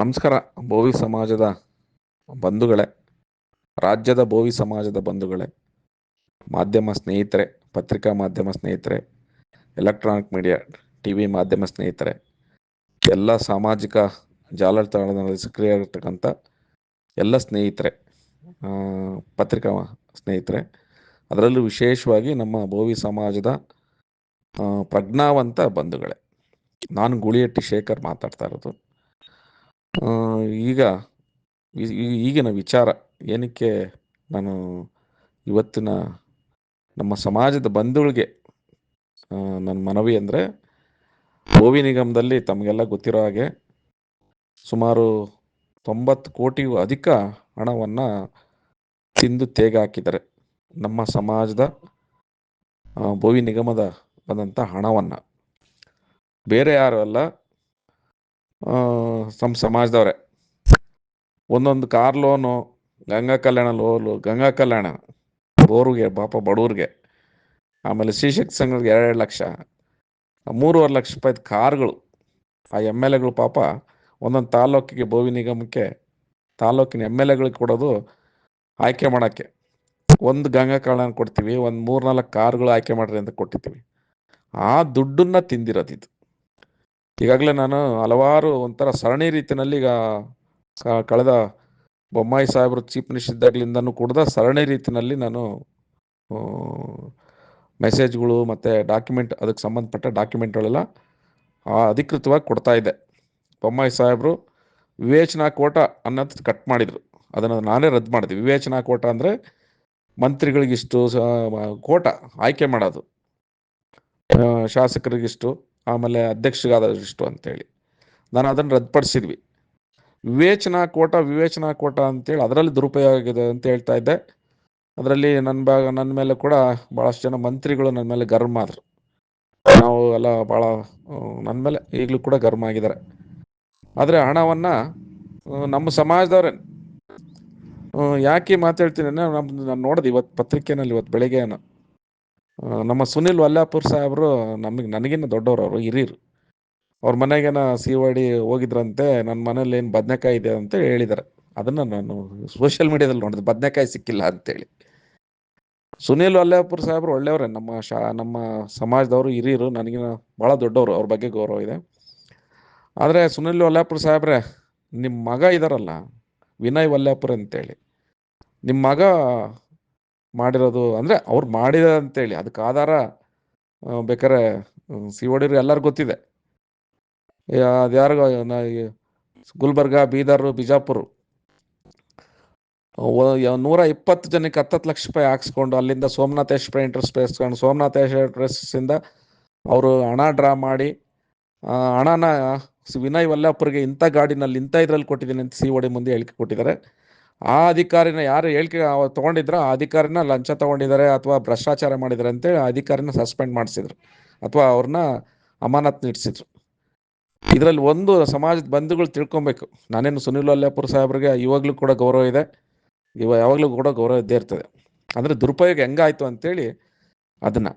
ನಮಸ್ಕಾರ, ಬೋವಿ ಸಮಾಜದ ಬಂಧುಗಳೇ, ರಾಜ್ಯದ ಬೋವಿ ಸಮಾಜದ ಬಂಧುಗಳೇ, ಮಾಧ್ಯಮ ಸ್ನೇಹಿತರೆ, ಪತ್ರಿಕಾ ಮಾಧ್ಯಮ ಸ್ನೇಹಿತರೆ, ಎಲೆಕ್ಟ್ರಾನಿಕ್ ಮೀಡಿಯಾ ಟಿ ವಿ ಮಾಧ್ಯಮ ಸ್ನೇಹಿತರೆ, ಎಲ್ಲ ಸಾಮಾಜಿಕ ಜಾಲತಾಣದಲ್ಲಿ ಸಕ್ರಿಯವಾಗಿರ್ತಕ್ಕಂಥ ಎಲ್ಲ ಸ್ನೇಹಿತರೆ ಪತ್ರಿಕಾ ಸ್ನೇಹಿತರೆ, ಅದರಲ್ಲೂ ವಿಶೇಷವಾಗಿ ನಮ್ಮ ಬೋವಿ ಸಮಾಜದ ಪ್ರಜ್ಞಾವಂತ ಬಂಧುಗಳೇ. ನಾನು ಗುಳಿಯಟ್ಟಿ ಶೇಖರ್ ಮಾತಾಡ್ತಾ ಇರೋದು. ಈಗ ಈಗಿನ ವಿಚಾರ ಏನಕ್ಕೆ ನಾನು ಇವತ್ತಿನ ನಮ್ಮ ಸಮಾಜದ ಬಂಧುಗಳಿಗೆ ನನ್ನ ಮನವಿ ಅಂದರೆ ಭೋವಿ ನಿಗಮದಲ್ಲಿ ತಮಗೆಲ್ಲ ಗೊತ್ತಿರೋ ಹಾಗೆ ಸುಮಾರು ತೊಂಬತ್ತು ಕೋಟಿಗೂ ಅಧಿಕ ಹಣವನ್ನು ತಿಂದು ತೇಗ ಹಾಕಿದ್ದಾರೆ. ನಮ್ಮ ಸಮಾಜದ ಭೋವಿ ನಿಗಮದ ಬಂದಂಥ ಹಣವನ್ನು. ಬೇರೆ ಯಾರು ಅಲ್ಲ ನಮ್ಮ ಸಮಾಜದವರೇ. ಒಂದೊಂದು car loan Ganga Kalyana loan Ganga Kalyana ಬೋರ್ಗೆ ಪಾಪ ಬಡವ್ರಿಗೆ. ಆಮೇಲೆ ಶ್ರೀಶಕ್ತಿ ಸಂಘಗಳಿಗೆ ಎರಡೆರಡು ಲಕ್ಷ. ಮೂರುವರೆ ಲಕ್ಷ ರೂಪಾಯಿದ ಕಾರ್ಗಳು. ಆ ಎಂ ಎಲ್ ಎಗಳು ಪಾಪ ಒಂದೊಂದು ತಾಲೂಕಿಗೆ ಬೋವಿ ನಿಗಮಕ್ಕೆ ತಾಲೂಕಿನ ಎಂ ಎಲ್ ಎಗಳಿಗೆ ಕೊಡೋದು ಆಯ್ಕೆ ಮಾಡೋಕ್ಕೆ. ಒಂದು ಗಂಗಾ ಕಲ್ಯಾಣ ಕೊಡ್ತೀವಿ, ಒಂದು ಮೂರ್ನಾಲ್ಕು ಕಾರ್ಗಳು ಆಯ್ಕೆ ಮಾಡ್ರಿ ಅಂತ ಕೊಟ್ಟಿದ್ದೀವಿ. ಆ ದುಡ್ಡನ್ನ ತಿಂದಿರೋದು ಇದು. ಈಗಾಗಲೇ ನಾನು ಹಲವಾರು ಒಂಥರ ಸರಣಿ ರೀತಿಯಲ್ಲಿ ಈಗ ಕಳೆದ ಬೊಮ್ಮಾಯಿ ಸಾಹೇಬರು ಚೀಫ್ ಮಿನಿಸ್ಟರ್ ಇದ್ದಾಗಲಿಂದನೂ ಕೂಡ ಸರಣಿ ರೀತಿಯಲ್ಲಿ ನಾನು ಮೆಸೇಜ್ಗಳು ಮತ್ತು ಡಾಕ್ಯುಮೆಂಟ್ ಅದಕ್ಕೆ ಸಂಬಂಧಪಟ್ಟ ಡಾಕ್ಯುಮೆಂಟ್ಗಳೆಲ್ಲ ಅಧಿಕೃತವಾಗಿ ಕೊಡ್ತಾ ಇದ್ದೆ ಬೊಮ್ಮಾಯಿ ಸಾಹೇಬರು ವಿವೇಚನಾ ಕೋಟ ಅನ್ನೋದು ಕಟ್ ಮಾಡಿದರು. ಅದನ್ನು ನಾನೇ ರದ್ದು ಮಾಡಿದೆ. ವಿವೇಚನಾ ಕೋಟ ಅಂದರೆ ಮಂತ್ರಿಗಳಿಗಿಷ್ಟು ಕೋಟ ಆಯ್ಕೆ ಮಾಡೋದು. ಶಾಸಕರಿಗಿಷ್ಟು ಆಮೇಲೆ ಅಧ್ಯಕ್ಷಗಾದಷ್ಟು ಅಂತೇಳಿ. ನಾನು ಅದನ್ನು ರದ್ದುಪಡಿಸಿದ್ವಿ ವಿವೇಚನಾ ಕೋಟ ವಿವೇಚನಾ ಕೋಟ ಅಂತೇಳಿ ಅದರಲ್ಲಿ ದುರುಪಯೋಗ ಇದೆ ಅಂತ ಹೇಳ್ತಾ ಇದ್ದೆ. ಅದರಲ್ಲಿ ನನ್ನ ಭಾಗ, ನನ್ನ ಮೇಲೆ ಕೂಡ ಭಾಳಷ್ಟು ಜನ ಮಂತ್ರಿಗಳು ನನ್ನ ಮೇಲೆ ಗರ್ಮ ಆದರು. ನಾವು ಎಲ್ಲ ಭಾಳ ನನ್ನ ಮೇಲೆ ಈಗಲೂ ಕೂಡ ಗರ್ಮ ಆಗಿದ್ದಾರೆ. ಆದರೆ ಹಣವನ್ನು ನಮ್ಮ ಸಮಾಜದವ್ರೆ ಯಾಕೆ ಮಾತಾಡ್ತೀನಿ ನಮ್ಮ ನಾನು ನೋಡಿದೆ ಇವತ್ತು ಪತ್ರಿಕೆನಲ್ಲಿ ಇವತ್ತು ಬೆಳಗ್ಗೆ ನಮ್ಮ ಸುನಿಲ್ ವಲ್ಲಾಪುರ್ ಸಾಹೇಬ್ರು ನಮಗೆ ನನಗಿನ್ನ ದೊಡ್ಡವರು ಅವರು, ಹಿರಿಯರು. ಅವ್ರ ಮನೆಗೇನ ಸಿ ಒ ಹೋಗಿದ್ರಂತೆ ನನ್ನ ಮನೇಲಿ ಏನು ಬದನೆಕಾಯಿ ಇದೆ ಅಂತ ಹೇಳಿದ್ದಾರೆ ಅದನ್ನು ನಾನು ಸೋಷಿಯಲ್ ಮೀಡಿಯಾದಲ್ಲಿ ನೋಡಿದೆ, ಬದನೆಕಾಯಿ ಸಿಕ್ಕಿಲ್ಲ ಅಂತೇಳಿ. ಸುನಿಲ್ ವಲ್ಲಾಪುರ್ ಸಾಹೇಬ್ರು ಒಳ್ಳೆಯವರೇ, ನಮ್ಮ ಶಾ, ನಮ್ಮ ಸಮಾಜದವರು, ಹಿರಿಯರು, ನನಗಿನ ಭಾಳ ದೊಡ್ಡವರು, ಅವ್ರ ಬಗ್ಗೆ ಗೌರವ ಇದೆ. ಆದರೆ ಸುನಿಲ್ ವಲ್ಲಾಪುರ್ ಸಾಹೇಬ್ರೆ ನಿಮ್ಮ ಮಗ ಇದಾರಲ್ಲ, ವಿನಯ್ ವಲ್ಲಾಪುರ್ ಅಂತೇಳಿ. ನಿಮ್ಮ ಮಗ ಮಾಡಿರೋದು ಅಂದರೆ ಅವ್ರು ಮಾಡಿದ ಅಂತೇಳಿ. ಅದಕ್ಕೆ ಆಧಾರ ಬೇಕಾರೆ ಸಿ ಒ ಎಲ್ಲರಿಗೂ ಗೊತ್ತಿದೆ. ಅದ್ಯಾರಿಗೋ ಗುಲ್ಬರ್ಗ, ಬೀದರ್, ಬಿಜಾಪುರ. ನೂರ ಇಪ್ಪತ್ತು ಜನಕ್ಕೆ ಹತ್ತತ್ತು ಲಕ್ಷ ರೂಪಾಯಿ ಹಾಕ್ಸ್ಕೊಂಡು ಅಲ್ಲಿಂದ ಸೋಮನಾಥೇಶ್ ಇಂಟ್ರೆಸ್ಟ್ ಬೇಸ್ಕೊಂಡು ಸೋಮನಾಥೇಶ್ ಇಂದ ಅವರು ಹಣ ಡ್ರಾ ಮಾಡಿ ಹಣನ ವಿನಯ್ ವಲ್ಲಾಪುರ್ಗೆ ಇಂಥ ಗಾಡಿನಲ್ಲಿ ಇಂಥ ಇದ್ರಲ್ಲಿ ಕೊಟ್ಟಿದ್ದೀನಿ ಅಂತ ಸಿ ಒಡಿ ಮುಂದೆ ಹೇಳಿಕೆ ಕೊಟ್ಟಿದ್ದಾರೆ. ಆ ಅಧಿಕಾರಿನ ಯಾರು ಹೇಳಿಕೆ ತೊಗೊಂಡಿದ್ರು ಆ ಅಧಿಕಾರಿನ ಲಂಚ ತಗೊಂಡಿದ್ದಾರೆ ಅಥವಾ ಭ್ರಷ್ಟಾಚಾರ ಮಾಡಿದ್ದಾರೆ ಅಂತೇಳಿ ಆ ಅಧಿಕಾರಿನ ಸಸ್ಪೆಂಡ್ ಮಾಡಿಸಿದ್ರು ಅಥವಾ ಅವ್ರನ್ನ ಅಮಾನತ್ ನೀಡಿಸಿದ್ರು. ಇದರಲ್ಲಿ ಒಂದು ಸಮಾಜದ ಬಂಧುಗಳು ತಿಳ್ಕೊಬೇಕು. ನಾನೇನು ಸುನಿಲ್ ಅಲ್ಲಾಪುರ್ ಸಾಹೇಬ್ರಿಗೆ ಇವಾಗಲೂ ಕೂಡ ಗೌರವ ಇದೆ. ಇವಾಗ ಯಾವಾಗಲೂ ಕೂಡ ಗೌರವ ಇದ್ದೇ ಇರ್ತದೆ. ಅಂದರೆ ದುರುಪಯೋಗ ಹೆಂಗಾಯ್ತು ಅಂತೇಳಿ ಅದನ್ನು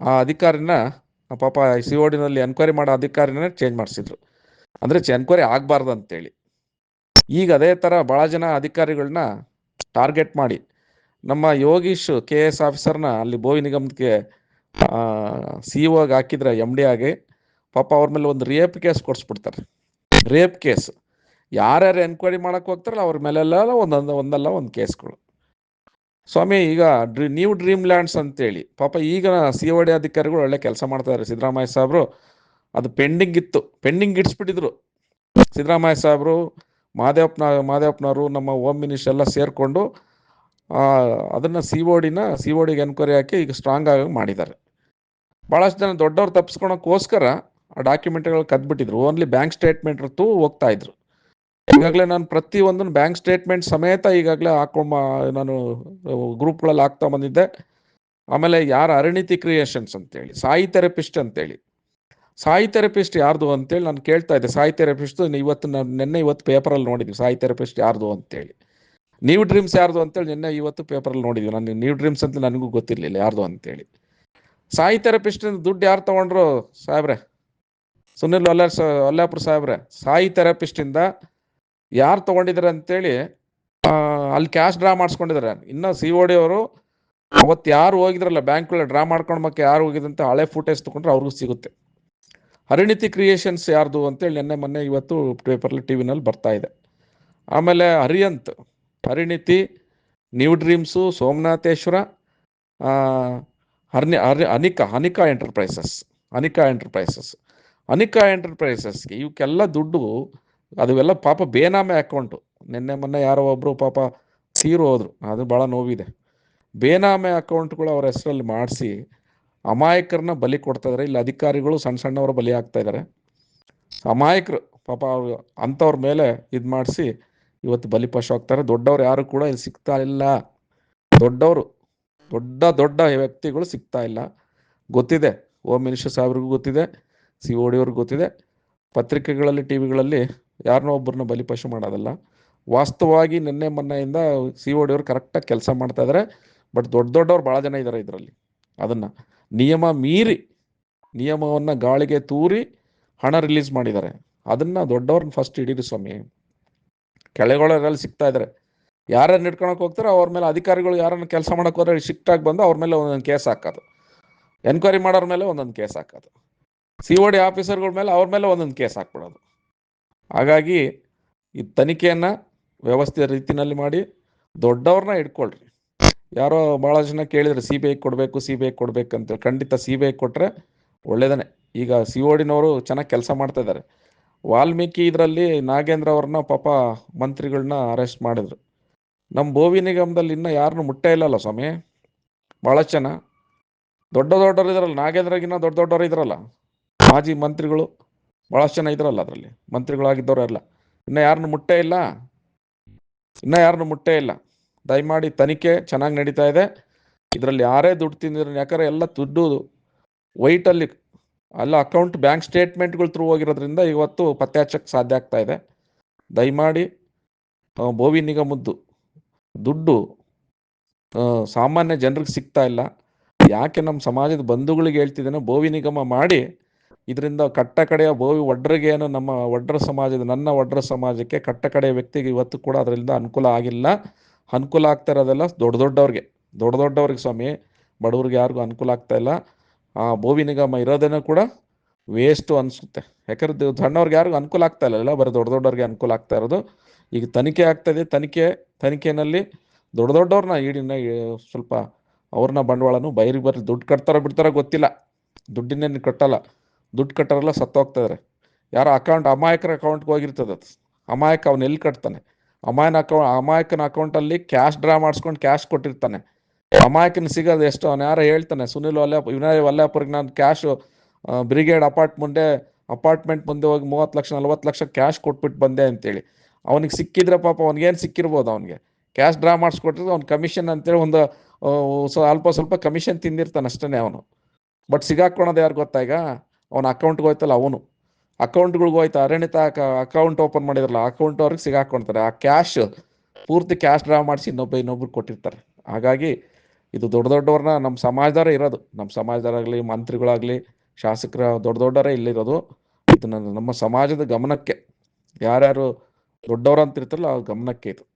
ಆ ಅಧಿಕಾರಿನ ಪಾಪ ಸಿ ಒ ಡಿನಲ್ಲಿ ಎನ್ಕ್ವೈರಿ ಮಾಡೋ ಅಧಿಕಾರಿನೇ ಚೇಂಜ್ ಮಾಡಿಸಿದ್ರು. ಅಂದರೆ ಎನ್ಕ್ವೈರಿ ಆಗಬಾರ್ದು ಅಂತೇಳಿ. ಈಗ ಅದೇ ಥರ ಭಾಳ ಜನ ಅಧಿಕಾರಿಗಳನ್ನ ಟಾರ್ಗೆಟ್ ಮಾಡಿ. ನಮ್ಮ ಯೋಗೀಶ್ ಕೆ ಎಸ್ ಆಫೀಸರ್ನ ಅಲ್ಲಿ ಬೋವಿ ನಿಗಮಕ್ಕೆ ಸಿ ಒಗೆ ಹಾಕಿದ್ರೆ ಎಂ ಡಿ ಆಗಿ ಪಾಪ ಅವ್ರ ಮೇಲೆ ಒಂದು ರೇಪ್ ಕೇಸ್ ಕೊಡಿಸ್ಬಿಡ್ತಾರೆ. ರೇಪ್ ಕೇಸ್ ಯಾರ್ಯಾರು ಎನ್ಕ್ವೈರಿ ಮಾಡಕ್ಕೆ ಹೋಗ್ತಾರಲ್ಲ ಅವ್ರ ಮೇಲೆಲ್ಲ ಒಂದೊಂದು ಒಂದಲ್ಲ ಒಂದು ಕೇಸ್ಗಳು. ಸ್ವಾಮಿ, ಈಗ ಡ್ರೀ ನ್ಯೂ ಡ್ರೀಮ್ ಲ್ಯಾಂಡ್ಸ್ ಅಂತೇಳಿ, ಪಾಪ ಈಗ ಸಿ ಒ ಡಿ ಅಧಿಕಾರಿಗಳು ಒಳ್ಳೆ ಕೆಲಸ ಮಾಡ್ತಾರೆ ಸಿದ್ದರಾಮಯ್ಯ ಸಾಹೇಬರು ಅದು ಪೆಂಡಿಂಗ್ ಇತ್ತು. ಪೆಂಡಿಂಗ್ ಇಡ್ಸ್ಬಿಟ್ಟಿದ್ರು. ಸಿದ್ದರಾಮಯ್ಯ ಸಾಹೇಬರು ಮಾದೇವಪ್ಪನ ಮಾದೇವಪ್ಪನವರು ನಮ್ಮ ಹೋಮ್ ಮಿನಿಸ್ಟರ್ ಎಲ್ಲ ಸೇರಿಕೊಂಡು ಅದನ್ನು ಸಿ ಒ ಡಿನ ಸಿ ಒ ಡಿಗೆ ಎನ್ಕ್ವೈರಿ ಹಾಕಿ ಈಗ ಸ್ಟ್ರಾಂಗ್ ಆಗಿ ಮಾಡಿದ್ದಾರೆ. ಭಾಳಷ್ಟು ಜನ ದೊಡ್ಡವ್ರು ತಪ್ಪಿಸ್ಕೊಳಕ್ಕೋಸ್ಕರ ಆ ಡಾಕ್ಯುಮೆಂಟ್ಗಳು ಕದ್ಬಿಟ್ಟಿದ್ರು. ಓನ್ಲಿ ಬ್ಯಾಂಕ್ ಸ್ಟೇಟ್ಮೆಂಟ್ ಇತ್ತು ಹೋಗ್ತಾ ಇದ್ರು. ಈಗಾಗಲೇ ನಾನು ಪ್ರತಿಯೊಂದನ್ನು ಬ್ಯಾಂಕ್ ಸ್ಟೇಟ್ಮೆಂಟ್ ಸಮೇತ ಈಗಾಗಲೇ ಹಾಕೊಂಡ್ ನಾನು ಗ್ರೂಪ್ಗಳಲ್ಲಿ ಹಾಕ್ತಾ ಬಂದಿದ್ದೆ. ಆಮೇಲೆ ಯಾರ ಅರಣಿತಿ ಕ್ರಿಯೇಷನ್ಸ್ ಅಂತೇಳಿ, ಸಾಯಿ ಥೆರಪಿಸ್ಟ್ ಅಂತೇಳಿ ಸಾಯಿ ಥೆರಪಿಸ್ಟ್ ಯಾರ್ದು ಅಂತೇಳಿ ನಾನು ಕೇಳ್ತಾ ಇದ್ದೆ. ಸಾಯಿ ಥೆರಪಿಸ್ಟ್ ಇವತ್ತು ನಾನು ನಿನ್ನೆ ಇವತ್ತು ಪೇಪರಲ್ಲಿ ನೋಡಿದ್ವಿ. ಸಾಯಿ ಥೆರಪಿಸ್ಟ್ ಯಾರ್ದು ಅಂತೇಳಿ. ನೀವು ಡ್ರೀಮ್ಸ್ ಯಾರ್ದು ಅಂತೇಳಿ ನಿನ್ನೆ ಇವತ್ತು ಪೇಪರಲ್ಲಿ ನೋಡಿದ್ವಿ. ನಾನು ನ್ಯೂ ಡ್ರೀಮ್ಸ್ ಅಂತ ನನಗೂ ಗೊತ್ತಿರಲಿಲ್ಲ ಯಾರ್ದು ಅಂತೇಳಿ. ಸಾಯಿ ಥೆರಪಿಸ್ಟ್ ದುಡ್ಡು ಯಾರು ತಗೊಂಡ್ರು ಸಾಹೇಬ್ರೆ? ಸುನಿಲ್ ವಲ್ಲ ಅಲ್ಲಾಪುರ ಸಾಹೇಬ್ರೆ. ಸಾಯಿ ಥೆರಪಿಸ್ಟಿಂದ ಯಾರು ತೊಗೊಂಡಿದ್ದಾರೆ ಅಂತೇಳಿ ಅಲ್ಲಿ ಕ್ಯಾಶ್ ಡ್ರಾ ಮಾಡಿಸ್ಕೊಂಡಿದ್ದಾರೆ. ಇನ್ನು ಸಿ ಒ ಡಿ ಅವರು ಅವತ್ತು ಯಾರು ಹೋಗಿದ್ರಲ್ಲ ಬ್ಯಾಂಕ್ಗಳ ಡ್ರಾ ಮಾಡ್ಕೊಂಡು ಮಕ್ಕ ಯಾರು ಹೋಗಿದಂತ ಹಳೆ ಫುಟೇಜ್ ತೊಗೊಂಡ್ರೆ ಅವ್ರಿಗೂ ಸಿಗುತ್ತೆ. ಹರಿಣಿತಿ ಕ್ರಿಯೇಷನ್ಸ್ ಯಾರ್ದು ಅಂತೇಳಿ ನಿನ್ನೆ ಮೊನ್ನೆ ಇವತ್ತು ಪೇಪರ್ಲಿ ಟಿ ವಿನಲ್ಲಿ ಬರ್ತಾ ಇದೆ. ಆಮೇಲೆ ಹರಿಯಂತ್, ಹರಿಣಿತಿ ನ್ಯೂ ಡ್ರೀಮ್ಸು ಸೋಮನಾಥೇಶ್ವರ ಹರ್ನಿ ಹರಿ ಅನಿಕಾ ಅನಿಕಾ ಎಂಟರ್ಪ್ರೈಸಸ್ ಅನಿಕಾ ಎಂಟರ್ಪ್ರೈಸಸ್ ಅನಿಕಾ ಎಂಟರ್ಪ್ರೈಸಸ್ಗೆ ಇವಕ್ಕೆಲ್ಲ ದುಡ್ಡು, ಅದುವೆಲ್ಲ ಪಾಪ ಬೇನಾಮೆ ಅಕೌಂಟು ನಿನ್ನೆ ಮೊನ್ನೆ ಯಾರೋ ಒಬ್ಬರು ಪಾಪ ಸೀರು ಹೋದರು ಅದು ಭಾಳ ನೋವಿದೆ. ಬೇನಾಮೆ ಅಕೌಂಟ್ಗಳು ಅವ್ರ ಹೆಸರಲ್ಲಿ ಮಾಡಿಸಿ ಅಮಾಯಕರನ್ನ ಬಲಿ ಕೊಡ್ತಾ ಇದ್ದಾರೆ ಇಲ್ಲಿ ಅಧಿಕಾರಿಗಳು ಸಣ್ಣ ಸಣ್ಣವರು ಬಲಿ ಆಗ್ತಾ ಇದ್ದಾರೆ ಅಮಾಯಕರು ಪಾಪ ಅವ್ರು ಅಂಥವ್ರ ಮೇಲೆ ಇದು ಮಾಡಿಸಿ ಇವತ್ತು ಬಲಿಪಶು ಆಗ್ತಾರೆ ದೊಡ್ಡವ್ರು ಯಾರು ಕೂಡ ಇಲ್ಲಿ ಸಿಗ್ತಾ ಇಲ್ಲ. ದೊಡ್ಡವರು, ದೊಡ್ಡ ದೊಡ್ಡ ವ್ಯಕ್ತಿಗಳು ಸಿಗ್ತಾ ಇಲ್ಲ. ಗೊತ್ತಿದೆ ಹೋಮ್ ಮಿನಿಸ್ಟರ್ ಸಾಹೇಬ್ರಿಗೂ ಗೊತ್ತಿದೆ ಸಿ ಒ ಡಿ ಅವ್ರಿಗೂ ಗೊತ್ತಿದೆ. ಪತ್ರಿಕೆಗಳಲ್ಲಿ, ಟಿ ವಿಗಳಲ್ಲಿ ಯಾರನ್ನೋ ಒಬ್ಬರನ್ನ ಬಲಿಪಶು ಮಾಡೋದಲ್ಲ. ವಾಸ್ತವವಾಗಿ ನಿನ್ನೆ ಮೊನ್ನೆಯಿಂದ ಸಿ ಒ ಡಿ ಅವ್ರು ಕರೆಕ್ಟಾಗಿ ಕೆಲಸ ಮಾಡ್ತಾ ಇದ್ದಾರೆ ಬಟ್ ದೊಡ್ಡ ದೊಡ್ಡವ್ರು ಭಾಳ ಜನ ಇದ್ದಾರೆ ಇದರಲ್ಲಿ, ಅದನ್ನು. ನಿಯಮ ಮೀರಿ ನಿಯಮವನ್ನು ಗಾಳಿಗೆ ತೂರಿ ಹಣ ರಿಲೀಸ್ ಮಾಡಿದ್ದಾರೆ. ಅದನ್ನು ದೊಡ್ಡವ್ರನ್ನ ಫಸ್ಟ್ ಹಿಡೀರಿ ಸ್ವಾಮಿ. ಕೆಳಗೊಳಗಲ್ಲಿ ಸಿಗ್ತಾ ಇದ್ದಾರೆ ಯಾರನ್ನ ಹಿಡ್ಕೊಳಕ್ ಹೋಗ್ತಾರೆ ಅವ್ರ ಮೇಲೆ ಅಧಿಕಾರಿಗಳು ಯಾರನ್ನ ಕೆಲಸ ಮಾಡಕ್ ಹೋದ್ರೆ ಶಿಫ್ಟಾಗಿ ಬಂದು ಅವ್ರ ಮೇಲೆ ಒಂದೊಂದು ಕೇಸ್ ಹಾಕೋದು. ಎನ್ಕ್ವೈರಿ ಮಾಡೋರ ಮೇಲೆ ಒಂದೊಂದು ಕೇಸ್ ಹಾಕೋದು. ಸಿ ಒ ಡಿ ಆಫೀಸರ್ಗಳ ಮೇಲೆ ಅವ್ರ ಮೇಲೆ ಒಂದೊಂದು ಕೇಸ್ ಹಾಕ್ಬಿಡೋದು. ಹಾಗಾಗಿ ಈ ತನಿಖೆಯನ್ನು ವ್ಯವಸ್ಥಿತ ರೀತಿನಲ್ಲಿ ಮಾಡಿ ದೊಡ್ಡವ್ರನ್ನ ಹಿಡ್ಕೊಳ್ರಿ. ಯಾರೋ ಭಾಳ ಜನ ಕೇಳಿದ್ರು ಸಿ ಬಿ ಐ ಕೊಡಬೇಕು ಸಿ ಬಿ ಐ ಕೊಡಬೇಕಂತ. ಖಂಡಿತ ಸಿ ಬಿ ಐ ಕೊಟ್ಟರೆ ಒಳ್ಳೇದನೇ. ಈಗ ಸಿ ಒ ಡಿನವರು ಚೆನ್ನಾಗಿ ಕೆಲಸ ಮಾಡ್ತಾ ಇದ್ದಾರೆ ವಾಲ್ಮೀಕಿ ಇದರಲ್ಲಿ ನಾಗೇಂದ್ರ ಅವ್ರನ್ನ ಪಾಪ ಮಂತ್ರಿಗಳನ್ನ ಅರೆಸ್ಟ್ ಮಾಡಿದ್ರು. ನಮ್ಮ ಭೋವಿ ನಿಗಮದಲ್ಲಿ ಇನ್ನೂ ಯಾರನ್ನು ಮುಟ್ಟೇ ಇಲ್ಲಲ್ಲ ಸ್ವಾಮಿ. ಭಾಳ ಜನ. ದೊಡ್ಡ ದೊಡ್ಡವರು ಇದ್ರಲ್ಲ, ನಾಗೇಂದ್ರಗಿನ್ನ ದೊಡ್ಡ ದೊಡ್ಡವರು ಇದ್ರಲ್ಲ. ಮಾಜಿ ಮಂತ್ರಿಗಳು ಭಾಳಷ್ಟು ಜನ ಇದ್ರಲ್ಲ ಅದರಲ್ಲಿ. ಮಂತ್ರಿಗಳಾಗಿದ್ದವರು ಎಲ್ಲ ಇನ್ನು ಯಾರನ್ನು ಮುಟ್ಟೇ ಇಲ್ಲ. ಇನ್ನು ಯಾರನ್ನು ಮುಟ್ಟೇ ಇಲ್ಲ. ದಯಮಾಡಿ ತನಿಖೆ ಚೆನ್ನಾಗಿ ನಡೀತಾ ಇದೆ. ಇದರಲ್ಲಿ ಯಾರೇ ದುಡ್ಡು ತಿಂದಿದ್ರು, ಯಾಕಂದ್ರೆ ಎಲ್ಲ ದುಡ್ಡು ವೈಟಲ್ಲಿ ಅಲ್ಲ, ಅಕೌಂಟ್ ಬ್ಯಾಂಕ್ ಸ್ಟೇಟ್ಮೆಂಟ್ಗಳು ತ್ರೂ ಹೋಗಿರೋದ್ರಿಂದ ಇವತ್ತು ಪತ್ತೆ ಹಚ್ಚಕ್ಕೆ ಸಾಧ್ಯ ಆಗ್ತಾ ಇದೆ. ದಯಮಾಡಿ ಬೋವಿ ನಿಗಮದ್ದು ದುಡ್ಡು ಸಾಮಾನ್ಯ ಜನರಿಗೆ ಸಿಗ್ತಾ ಇಲ್ಲ. ಯಾಕೆ ನಮ್ಮ ಸಮಾಜದ ಬಂಧುಗಳಿಗೆ ಹೇಳ್ತಿದ್ದೇನೆ, ಬೋವಿ ನಿಗಮ ಮಾಡಿ ಇದರಿಂದ ಕಟ್ಟ ಕಡೆಯ ಬೋವಿ ಒಡ್ರಿಗೆ ಏನು ನಮ್ಮ ಒಡ್ರ ಸಮಾಜದ, ನನ್ನ ಒಡ್ರ ಸಮಾಜಕ್ಕೆ ಕಟ್ಟ ಕಡೆಯ ವ್ಯಕ್ತಿಗೆ ಇವತ್ತು ಕೂಡ ಅದರಿಂದ ಅನುಕೂಲ ಆಗಿಲ್ಲ. ಅನುಕೂಲ ಆಗ್ತಾ ಇರೋದೆಲ್ಲ ದೊಡ್ಡ ದೊಡ್ಡವ್ರಿಗೆ ದೊಡ್ಡ ದೊಡ್ಡವ್ರಿಗೆ ಸ್ವಾಮಿ, ಬಡವ್ರಿಗೆ ಯಾರಿಗೂ ಅನುಕೂಲ ಆಗ್ತಾ ಇಲ್ಲ. ಆ ಬೋವಿ ನಿಗಮ ಇರೋದೇನೋ ಕೂಡ ವೇಸ್ಟು ಅನಿಸುತ್ತೆ. ಯಾಕಂದ್ರೆ ಸಣ್ಣವ್ರಿಗೆ ಯಾರಿಗೂ ಅನುಕೂಲ ಆಗ್ತಾ ಇಲ್ಲ. ಬರೀ ದೊಡ್ಡ ದೊಡ್ಡವ್ರಿಗೆ ಅನುಕೂಲ ಆಗ್ತಾ ಇರೋದು. ಈಗ ತನಿಖೆ ಆಗ್ತಾ ಇದೆ. ತನಿಖೆ, ತನಿಖೆನಲ್ಲಿ ದೊಡ್ಡ ದೊಡ್ಡವ್ರನ್ನ ಈಡಿನ ಸ್ವಲ್ಪ ಅವ್ರನ್ನ ಬಂಡವಾಳನು ಬೈರಿಗೆ ಬರ್ರಿ ದುಡ್ಡು ಕಟ್ತಾರೋ ಬಿಡ್ತಾರೋ ಗೊತ್ತಿಲ್ಲ. ದುಡ್ಡಿನೇನು ಕಟ್ಟಲ್ಲ. ದುಡ್ಡು ಕಟ್ಟೋರೆಲ್ಲ ಸತ್ತೋಗ್ತಾ ಇದಾರೆ. ಯಾರೋ ಅಕೌಂಟ್, ಅಮಾಯಕರ ಅಕೌಂಟ್ಗೆ ಹೋಗಿರ್ತದೆ ಅಮಾಯಕ ಅವ್ನು ಎಲ್ಲಿ ಕಟ್ತಾನೆ? ಅಮಾಯನ ಅಕೌಂಟ್ ಅಮಾಯಕನ ಅಕೌಂಟಲ್ಲಿ ಕ್ಯಾಶ್ ಡ್ರಾ ಮಾಡಿಸ್ಕೊಂಡು ಕ್ಯಾಶ್ ಕೊಟ್ಟಿರ್ತಾನೆ. ಅಮಾಯಕನ ಸಿಗೋದು ಎಷ್ಟು? ಅವನು ಯಾರೋ ಹೇಳ್ತಾನೆ, ಸುನಿಲ್ ವಲ್ಯಾಪ್ ವಿನಯ್ ವಲ್ಲಾಪುರಿಗೆ ನಾನು ಕ್ಯಾಶು ಬ್ರಿಗೇಡ್ ಅಪಾರ್ಟ್ ಮುಂದೆ ಅಪಾರ್ಟ್ಮೆಂಟ್ ಮುಂದೆ ಹೋಗಿ ಮೂವತ್ತು ಲಕ್ಷ, ನಲ್ವತ್ತು ಲಕ್ಷ ಕ್ಯಾಶ್ ಕೊಟ್ಬಿಟ್ಟು ಬಂದೆ ಅಂತೇಳಿ. ಅವನಿಗೆ ಸಿಕ್ಕಿದ್ರೆ ಪಾಪ ಅವ್ನಿಗೇನು ಸಿಕ್ಕಿರ್ಬೋದು ಅವನಿಗೆ? ಕ್ಯಾಶ್ ಡ್ರಾ ಮಾಡಿಸ್ಕೊಟ್ಟಿದ್ರೆ ಅವ್ನು ಕಮಿಷನ್ ಅಂತೇಳಿ ಒಂದು ಅಲ್ಪ ಸ್ವಲ್ಪ ಕಮಿಷನ್ ತಿಂದಿರ್ತಾನೆ ಅಷ್ಟೇ ಅವನು. ಬಟ್ ಸಿಗಾಕೊಳೋದು ಯಾರು ಗೊತ್ತಾಗ ಅವನ ಅಕೌಂಟ್ಗೆ ಹೋಯ್ತಲ್ಲ ಅವನು. ಅಕೌಂಟ್ಗಳಿಗೆ ಹೋಯ್ತು. ಅರಣ್ಯತ ಅಕೌಂಟ್ ಓಪನ್ ಮಾಡಿದ್ರಲ್ಲ ಅಕೌಂಟ್ ಅವ್ರಿಗೆ ಸಿಗಾಕೊಂಡ್ತಾರೆ. ಆ ಕ್ಯಾಶ್ ಪೂರ್ತಿ ಕ್ಯಾಶ್ ಡ್ರಾ ಮಾಡಿಸಿ ಇನ್ನೊಬ್ಬ, ಇನ್ನೊಬ್ರು ಕೊಟ್ಟಿರ್ತಾರೆ. ಹಾಗಾಗಿ ಇದು ದೊಡ್ಡ ದೊಡ್ಡವ್ರನ್ನ ನಮ್ಮ ಸಮಾಜದವರೇ ಇರೋದು. ನಮ್ಮ ಸಮಾಜದವರಾಗಲಿ ಮಂತ್ರಿಗಳಾಗಲಿ, ಶಾಸಕರ ದೊಡ್ಡ ದೊಡ್ಡವರೇ ಇಲ್ಲಿರೋದು. ಇದನ್ನ ನಮ್ಮ ಸಮಾಜದ ಗಮನಕ್ಕೆ. ಯಾರ್ಯಾರು ದೊಡ್ಡವ್ರು ಅಂತ ಇರ್ತಾರಲ್ಲ ಅವ್ರ ಗಮನಕ್ಕೆ ಇದು.